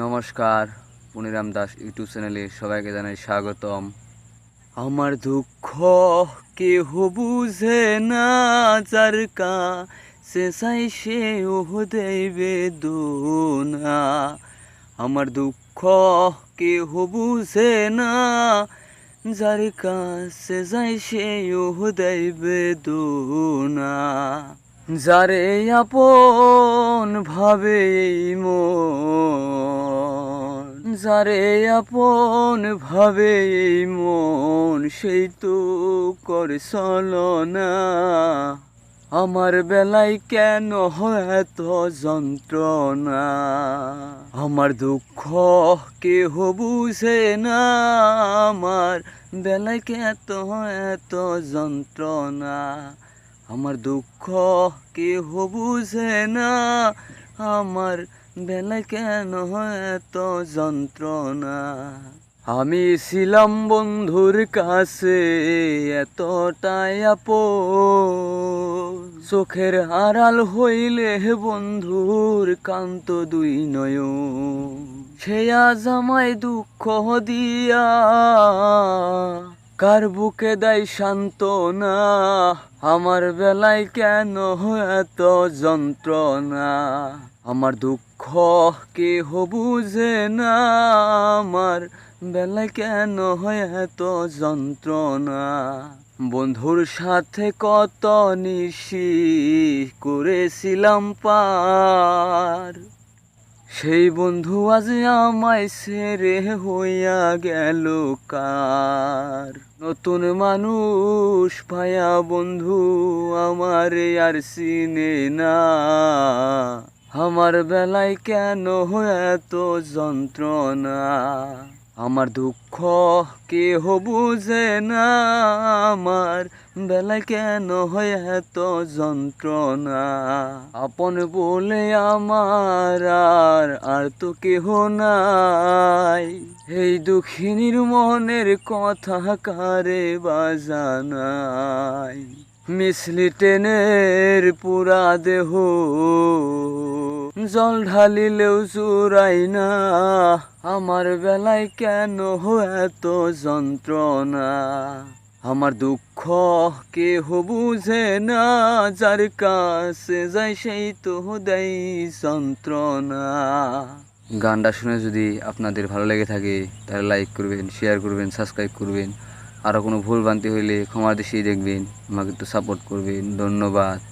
নমস্কার, পুনিরাম দাস ইউটিউব চ্যানেলে সবাইকে জানাই স্বাগতম। আমার দুঃখ কেহ বুঝে না, যার কাছে চাই সে ওহ দেবে না আমার দুঃখ কেহ বুঝে না, যার কাছে যাই সে ওহ দেবে না যারে আপন ভাবে মন যারে আপন ভাবে মন, সেই তো করে না আমার বেলায় কেন এত যন্ত্রণা? আমার দুঃখ কেহ বুঝে না। আমার বেলায় এত এত যন্ত্রণা? আমার দুঃখ কেহ বুঝে না। আমার বেলায় কেন এত যন্ত্রণা? আমি ছিলাম বন্ধুর কাছে এতটাই আপো চোখের আড়াল হইলে বন্ধুর কান্ত দুই নয় সে আজ আমায় দুঃখ দিয়া কার বুকে দেয় শান্তনা আমার বেলায় কেন এত যন্ত্রণা? আমার দুঃখ কেহ বুঝে না। আমার বেলায় কেন এত যন্ত্রণা? বন্ধুর সাথে কত নিশি করেছিলাম পার। সেই বন্ধু আজ আমায় সেরে হইয়া গেল কার? নতুন মানুষ পায়া বন্ধু আমার আর চিনে না। আমার বেলায় কেন এত যন্ত্রণা? আমার দুঃখ কে কেহ বুঝে না। আমার বেলায় কেন হয় এত যন্ত্রণা? আপন বলে আমার আর আর তো কেহ নাই। এই দুঃখিনীর মনের কথা কারে বাজানাই মিছলি টেনের পুরা দেহ জল ঢালিলেও চুরাই না। আমার বেলায় কেন এত যন্ত্রণা? আমার দুঃখ কেহ বুঝে না, যার কাছে যাই সেই তো দেয় যন্ত্রণা। গানটা শুনে যদি আপনাদের ভালো লেগে থাকে, তাহলে লাইক করবেন শেয়ার করবেন সাবস্ক্রাইব করবেন। আরও কোনো ভুল ভ্রান্তি হইলে ক্ষমা দেশেই দেখবেন। আমাকে একটু সাপোর্ট করবেন। ধন্যবাদ।